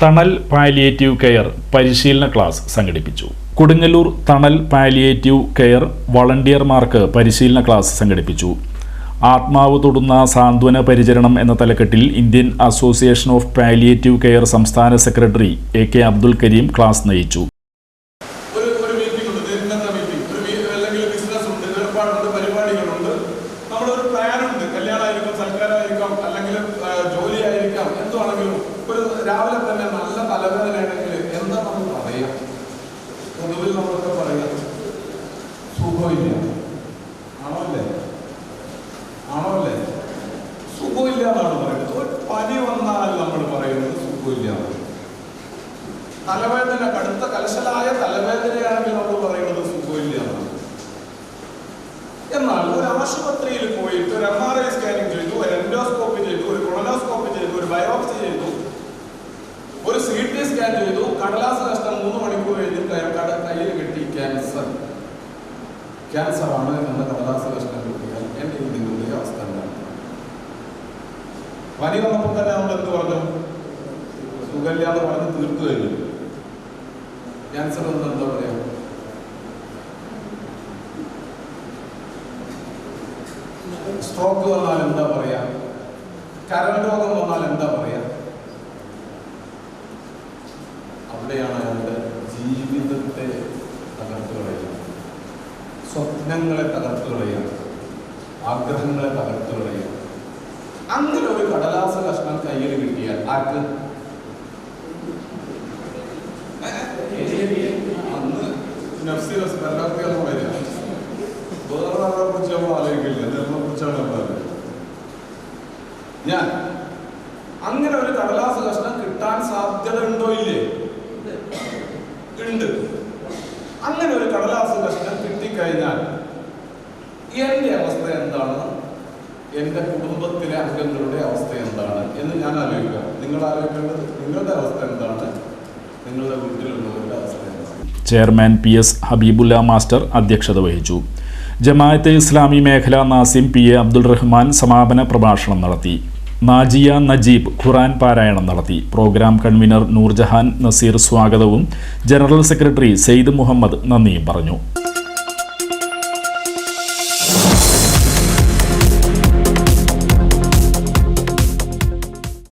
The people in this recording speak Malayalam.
തണൽ പാലിയേറ്റീവ് കെയർ പരിശീലന ക്ലാസ് സംഘടിപ്പിച്ചു. കൊടുങ്ങല്ലൂർ തണൽ പാലിയേറ്റീവ് കെയർ വളണ്ടിയർമാർക്ക് പരിശീലന ക്ലാസ് സംഘടിപ്പിച്ചു. ആത്മാവ് തൊടുന്ന സാന്ത്വന പരിചരണം എന്ന തലക്കെട്ടിൽ Indian association of palliative care സംസ്ഥാന secretary A K Abdul Kareem class നയിച്ചു. നമ്മളൊരു പ്ലാൻ ഉണ്ട്. കല്യാണമായിരിക്കാം അല്ലെങ്കിൽ ജോലിയായിരിക്കാം ഒരു രാവിലെ തന്നെ നല്ല തലവേദനയാണെങ്കിൽ എന്താ നമ്മൾ പറയാം പൊതുവിൽ നമ്മളൊക്കെ പറയാം സുഖമില്ല. ആണോ അല്ലേ ആണോ അല്ലേ സുഖമില്ല എന്നാണ് പറയുന്നത്. ഒരു പനി വന്നാൽ നമ്മൾ പറയുന്നത് സുഖമില്ല. തലവേദന കടുത്ത കലശലായ തലവേദനയാണെങ്കിൽ നമ്മൾ പറയുന്നത് സുഖമില്ല എന്നാണ്. എന്നാൽ ഒരു ആശുപത്രിയിൽ പോയിട്ട് ഒരു എം ആർ ഐ സ്കാനിങ് ചെയ്തു ഒരു എൻഡോസ്കോപ്പി ചെയ്തു ഒരു കൊളനോസ്കോപ്പി ചെയ്തു ഒരു ബയോപ്സി ചെയ്തു ഒരു സി ടി സ്കാൻ ചെയ്തു. കടലാസ് കഷ്ടം മൂന്ന് മണിക്കൂർ കഴിഞ്ഞ് കയ്യിൽ കിട്ടി. ക്യാൻസർ. ക്യാൻസർ ആണ് എന്ന കടലാസ് കഷ്ടം കിട്ടിയാൽ എന്റെ ഇതിന്റെ അവസ്ഥ എന്താണ്? പനി വന്നപ്പോൾ തന്നെ നമ്മൾ എന്ത് പറഞ്ഞു? സുഖമില്ല പറഞ്ഞ് തീർത്തു കഴിഞ്ഞു. ക്യാൻസർ എന്ന് എന്താ പറയാ? സ്ട്രോക്ക് വന്നാൽ എന്താ പറയാ? കരൾ രോഗം വന്നാൽ എന്താ പറയാ അവിടെയാണ് അയാളുടെ ജീവിതത്തെ തകർത്തു കളയുക. സ്വപ്നങ്ങളെ തകർത്തു കളയുക. ആഗ്രഹങ്ങളെ തകർത്തു കളയുക. അങ്ങനെ ഒരു കടലാസ കഷ്ണം കയ്യിൽ കിട്ടിയാൽ ആർക്ക്? നഫ്സി ഞാൻ. അങ്ങനെ ഒരു കടലാസ കഷ്ണം കിട്ടാൻ സാധ്യത ഉണ്ടോ ഇല്ലേ? ഉണ്ട്. അങ്ങനെ ഒരു കടലാസ് കഷ്ണം കിട്ടിക്കഴിഞ്ഞാൽ എന്റെ അവസ്ഥ എന്താണ്? എന്റെ കുടുംബത്തിലെ അംഗങ്ങളുടെ അവസ്ഥ എന്താണ്? എന്ന് ഞാൻ ആലോചിക്കാം. നിങ്ങൾ ആലോചിക്കേണ്ടത് നിങ്ങളുടെ അവസ്ഥ എന്താണ്? നിങ്ങളുടെ വീട്ടിലുള്ളവരുടെ അവസ്ഥ chairman P S Habibullah master അധ്യക്ഷത വഹിച്ചു. ജമാഅത്തെ ഇസ്ലാമി മേഖല നാസിം പി എ അബ്ദുൾ റഹ്മാൻ സമാപന പ്രഭാഷണം നടത്തി. നാജിയ നജീബ് ഖുറാൻ പാരായണം നടത്തി. പ്രോഗ്രാം കൺവീനർ നൂർജഹാൻ നസീർ സ്വാഗതവും ജനറൽ സെക്രട്ടറി സെയ്ദ് മുഹമ്മദ് നന്ദിയും പറഞ്ഞു.